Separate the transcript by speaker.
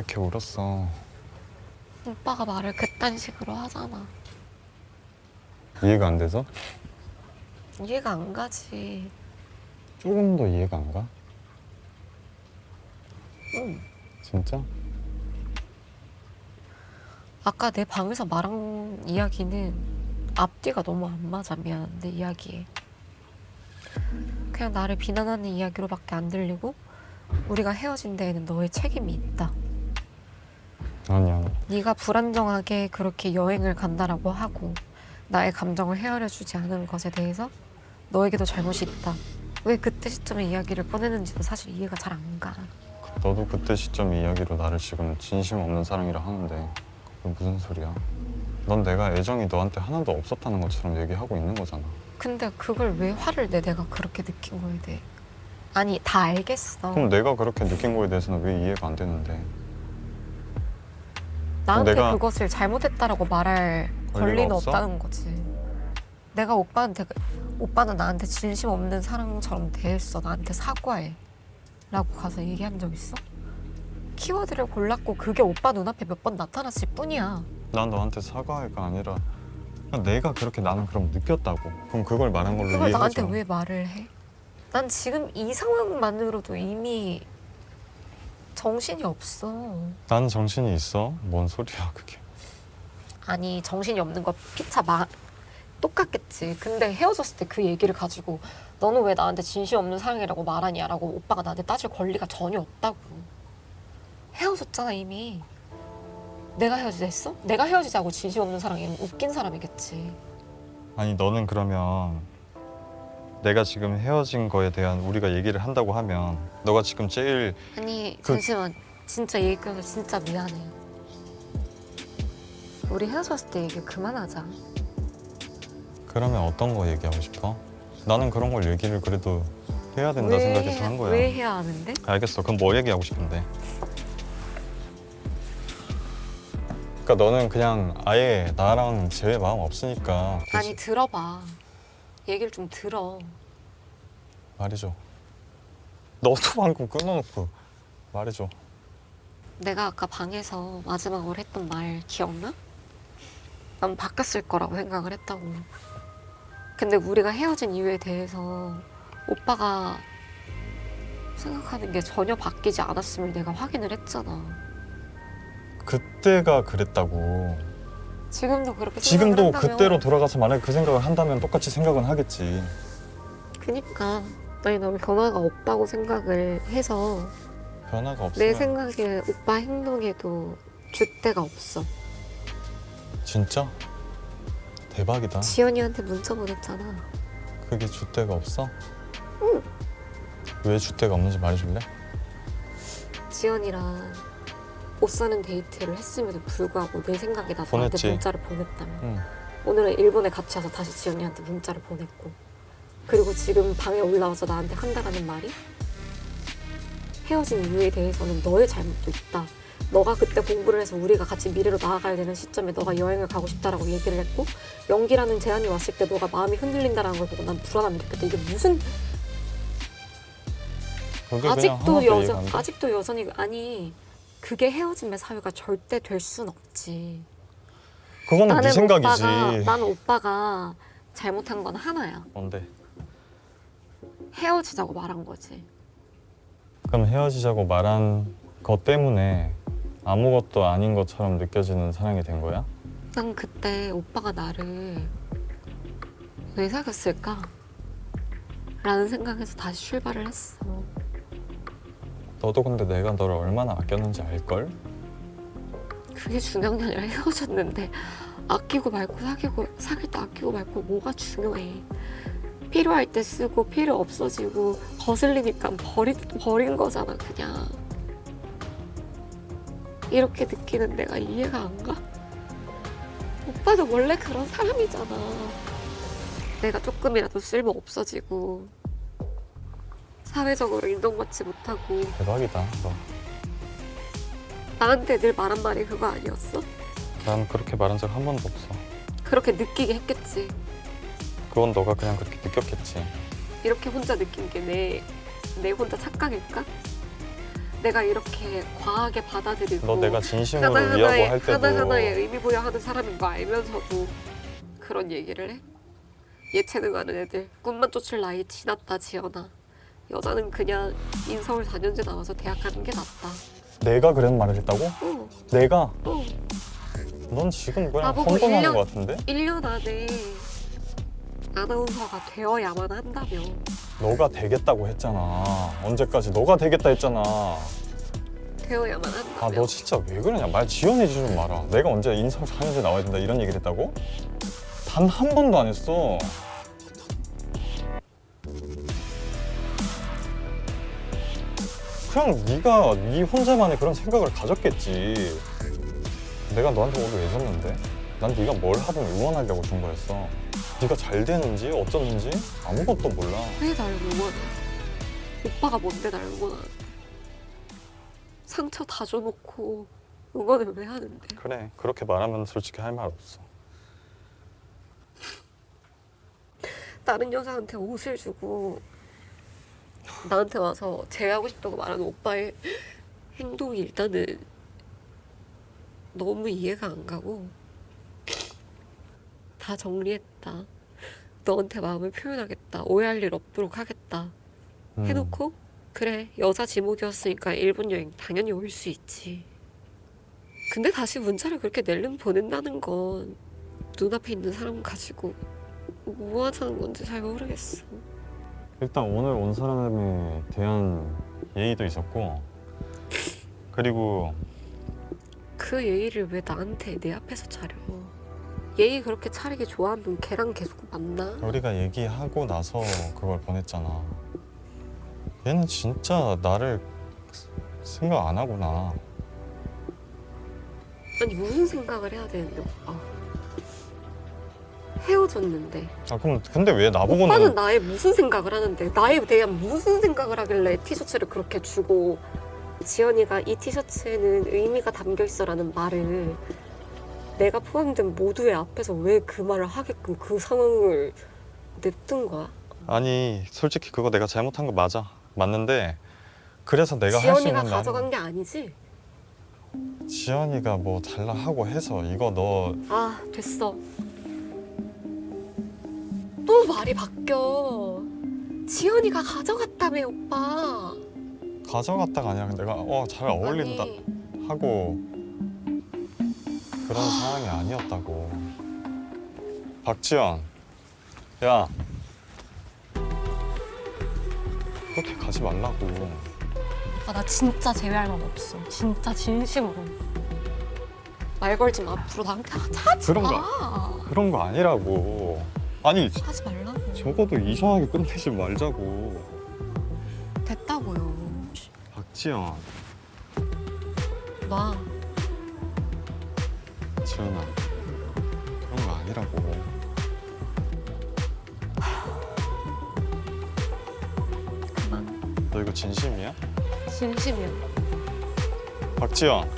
Speaker 1: 이렇게 울었어?
Speaker 2: 오빠가 말을 그딴 식으로 하잖아.
Speaker 1: 이해가 안 돼서?
Speaker 2: 이해가 안 가지.
Speaker 1: 조금 더 이해가 안 가?
Speaker 2: 응.
Speaker 1: 진짜?
Speaker 2: 아까 내 방에서 말한 이야기는 앞뒤가 너무 안 맞아 미안한데 이야기에 그냥 나를 비난하는 이야기로밖에 안 들리고 우리가 헤어진 데에는 너의 책임이 있다
Speaker 1: 아니야.
Speaker 2: 네가 불안정하게 그렇게 여행을 간다라고 하고 나의 감정을 헤아려 주지 않은 것에 대해서 너에게도 잘못이 있다 왜 그때 시점에 이야기를 꺼내는지도 사실 이해가 잘 안 가
Speaker 1: 너도 그때 시점 이야기로 나를 지금 진심 없는 사랑이라 하는데 그게 무슨 소리야? 넌 내가 애정이 너한테 하나도 없었다는 것처럼 얘기하고 있는 거잖아.
Speaker 2: 근데 그걸 왜 화를 내 내가 그렇게 느낀 거에 대해 아니 다 알겠어
Speaker 1: 그럼 내가 그렇게 느낀 거에 대해서는 왜 이해가 안 되는데?
Speaker 2: 나한테
Speaker 1: 내가-
Speaker 2: 그것을 잘못했다라고 말할
Speaker 1: 권리가
Speaker 2: 권리는
Speaker 1: 없어?
Speaker 2: 없다는 거지. 내가 오빠한테 그- 오빠는 나한테 진심 없는 사랑처럼 대했어. 나한테 사과해. 라고 가서 얘기한 적 있어? 키워드를 골랐고 그게 오빠 눈앞에 몇 번 나타났을 뿐이야.
Speaker 1: 난 너한테 사과해가 아니라 그냥 내가 그렇게 나는 그럼 느꼈다고. 그럼 그걸 말한 걸로
Speaker 2: 그걸
Speaker 1: 이해하자.
Speaker 2: 나한테 왜 말을 해? 난 지금 이 상황만으로도 이미 정신이 없어.
Speaker 1: 나는 정신이 있어. 뭔 소리야 그게?
Speaker 2: 아니 정신이 없는 거 피차 마 똑같겠지. 근데 헤어졌을 때 그 얘기를 가지고 너는 왜 나한테 진심 없는 사랑이라고 말하냐라고 오빠가 나한테 따질 권리가 전혀 없다고. 헤어졌잖아 이미. 내가 헤어지자 했어? 내가 헤어지자고 진심 없는 사랑이면 웃긴 사람이겠지.
Speaker 1: 아니 너는 그러면 내가 지금 헤어진 거에 대한 우리가 얘기를 한다고 하면 너가 지금 제일
Speaker 2: 아니
Speaker 1: 그-
Speaker 2: 잠시만 진짜 얘기 끊어서 진짜 미안해. 우리 헤어졌을 때 얘기 그만하자.
Speaker 1: 그러면 어떤 거 얘기하고 싶어? 나는 그런 걸 얘기를 그래도 해야 된다
Speaker 2: 왜
Speaker 1: 생각해서
Speaker 2: 해-
Speaker 1: 한 거야.
Speaker 2: 왜 해야 하는데?
Speaker 1: 알겠어. 그럼 뭐 얘기하고 싶은데? 그러니까 너는 그냥 아예 나랑 제외 마음 없으니까 굳이
Speaker 2: 아니 들어봐. 얘기를 좀 들어.
Speaker 1: 말해줘. 너도 방금 끊어놓고 말해줘.
Speaker 2: 내가 아까 방에서 마지막으로 했던 말 기억나? 난 바뀌었을 거라고 생각을 했다고. 근데 우리가 헤어진 이유에 대해서 오빠가 생각하는 게 전혀 바뀌지 않았음을 내가 확인을 했잖아.
Speaker 1: 그때가 그랬다고.
Speaker 2: 지금도 그렇게
Speaker 1: 지금도
Speaker 2: 한다면
Speaker 1: 그때로 돌아가서 만약에 그 생각을 한다면 똑같이 생각은 하겠지.
Speaker 2: 그니까 너희 너무 변화가 없다고 생각을 해서
Speaker 1: 변화가
Speaker 2: 내
Speaker 1: 없으면
Speaker 2: 생각에 오빠 행동에도 줏대가 없어.
Speaker 1: 진짜 대박이다.
Speaker 2: 지연이한테 문자 보냈잖아.
Speaker 1: 그게 줏대가 없어? 응. 왜 줏대가 없는지 말해줄래?
Speaker 2: 지연이랑 옷 사는 데이트를 했음에도 불구하고 내 생각에 나서
Speaker 1: 보냈지.
Speaker 2: 나한테 문자를 보냈다며
Speaker 1: 응.
Speaker 2: 오늘은 일본에 같이 와서 다시 지연이한테 문자를 보냈고 그리고 지금 방에 올라와서 나한테 한다라는 말이 헤어진 이유에 대해서는 너의 잘못도 있다 너가 그때 공부를 해서 우리가 같이 미래로 나아가야 되는 시점에 너가 여행을 가고 싶다라고 얘기를 했고 연기라는 제안이 왔을 때 너가 마음이 흔들린다라는 걸 보고 난 불안함이 느꼈다 이게 무슨
Speaker 1: 그게 그냥
Speaker 2: 아직도
Speaker 1: 하나도 이해가
Speaker 2: 여전. 아직도 여전히 아니 그게 헤어짐의 사유가 절대 될 순 없지.
Speaker 1: 그거는 네 생각이지.
Speaker 2: 오빠가 나는 오빠가 잘못한 건 하나야.
Speaker 1: 뭔데?
Speaker 2: 헤어지자고 말한 거지.
Speaker 1: 그럼 헤어지자고 말한 것 때문에 아무것도 아닌 것처럼 느껴지는 사랑이 된 거야?
Speaker 2: 난 그때 오빠가 나를 왜 사귀었을까? 라는 생각에서 다시 출발을 했어.
Speaker 1: 너도 근데 내가 너를 얼마나 아꼈는지 알걸?
Speaker 2: 그게 중요한 게 아니라 헤어졌는데 아끼고 말고 사귀고 사귈 때 아끼고 말고 뭐가 중요해? 필요할 때 쓰고 필요 없어지고 거슬리니까 버리 버린 거잖아 그냥. 이렇게 느끼는 내가 이해가 안 가? 오빠도 원래 그런 사람이잖아. 내가 조금이라도 쓸모 없어지고 사회적으로 인정받지 못하고
Speaker 1: 대박이다. 너.
Speaker 2: 나한테 늘 말한 말이 그거 아니었어?
Speaker 1: 난 그렇게 말한 적 한 번도 없어.
Speaker 2: 그렇게 느끼게 했겠지.
Speaker 1: 그건 너가 그냥 그렇게 느꼈겠지.
Speaker 2: 이렇게 혼자 느낀 게 내 내 혼자 착각일까? 내가 이렇게 과하게 받아들이고
Speaker 1: 너 내가 진심으로
Speaker 2: 하나
Speaker 1: 위하고
Speaker 2: 하나에
Speaker 1: 할 때도
Speaker 2: 하나 하나에 의미 부여하는 사람인 거 알면서도 그런 얘기를 해? 예체능 하는 애들 꿈만 쫓을 나이 지났다 지연아. 여자는 그냥 인서울 4년제 나와서 대학 가는 게 낫다.
Speaker 1: 내가 그런 말을 했다고?
Speaker 2: 어,
Speaker 1: 내가?
Speaker 2: 어.
Speaker 1: 넌 지금 그냥
Speaker 2: 나보고 일 년-
Speaker 1: 것 같은데?
Speaker 2: 1년 안에 아나운서가 되어야만 한다며.
Speaker 1: 너가 되겠다고 했잖아 언제까지 너가 되겠다 했잖아
Speaker 2: 되어야만 한다며.
Speaker 1: 아 너 진짜 왜 그러냐 말좀 마라 내가 언제 인성 4년제 나와야 된다 이런 얘기를 했다고? 단 한 번도 안 했어 그냥 네가 네 혼자만의 그런 생각을 가졌겠지 내가 너한테 오늘 왜 줬는데? 난 네가 뭘 하든 응원하려고 준 거였어 네가 잘 되는지 어쩌는지 아무것도 몰라
Speaker 2: 왜 날 응원해? 오빠가 뭔데 날 응원하는데? 상처 다 줘놓고 응원을 왜 하는데?
Speaker 1: 그래 그렇게 말하면 솔직히 할 말 없어
Speaker 2: 다른 여자한테 옷을 주고 나한테 와서 제외하고 싶다고 말하는 오빠의 행동이 일단은 너무 이해가 안 가고 다 정리했다. 너한테 마음을 표현하겠다. 오해할 일 없도록 하겠다.
Speaker 1: 음.
Speaker 2: 해놓고 그래 여자 지목이었으니까 일본 여행 당연히 올 수 있지. 근데 다시 문자를 그렇게 낼름 보낸다는 건 눈앞에 있는 사람 가지고 뭐 하자는 건지 잘 모르겠어.
Speaker 1: 일단 오늘 온 사람에 대한 예의도 있었고 그리고
Speaker 2: 그 예의를 왜 나한테 내 앞에서 차려? 예의 그렇게 차리기 좋아하면 걔랑 계속 만나?
Speaker 1: 우리가 얘기하고 나서 그걸 보냈잖아 얘는 진짜 나를 생각 안 하구나
Speaker 2: 아니 무슨 생각을 해야 되는데 오빠? 헤어졌는데
Speaker 1: 아 그럼 근데 왜 나보고는
Speaker 2: 오빠는 나의 무슨 생각을 하는데 나에 대한 무슨 생각을 하길래 티셔츠를 그렇게 주고 지연이가 이 티셔츠에는 의미가 담겨 있어라는 말을 내가 포함된 모두의 앞에서 왜 그 말을 하게끔 그 상황을 냅둔 거야?
Speaker 1: 아니 솔직히 그거 내가 잘못한 거 맞아 맞는데 그래서 내가 할 수
Speaker 2: 지연이가
Speaker 1: 있는
Speaker 2: 가져간 게 아니지?
Speaker 1: 지연이가 뭐 달라 하고 해서 이거 너
Speaker 2: 아 됐어 또 말이 바뀌어. 지연이가 가져갔다며 오빠.
Speaker 1: 가져갔다가 아니라 내가 어 잘 어울린다
Speaker 2: 아니,
Speaker 1: 하고 그런 상황이 아니었다고. 박지연, 야, 그렇게 가지 말라고.
Speaker 2: 아, 나 진짜 제외할 만 없어. 진짜 진심으로. 말 걸지 마. 앞으로 나한테 하지
Speaker 1: 그런
Speaker 2: 마.
Speaker 1: 그런 거 아니라고. 아니
Speaker 2: 하지 말라고.
Speaker 1: 적어도 이상하게 끝내지 말자고.
Speaker 2: 됐다고요.
Speaker 1: 박지연,
Speaker 2: 나.
Speaker 1: 지연아, 그런 거 아니라고.
Speaker 2: 그만.
Speaker 1: 너 이거 진심이야?
Speaker 2: 진심이야.
Speaker 1: 박지연,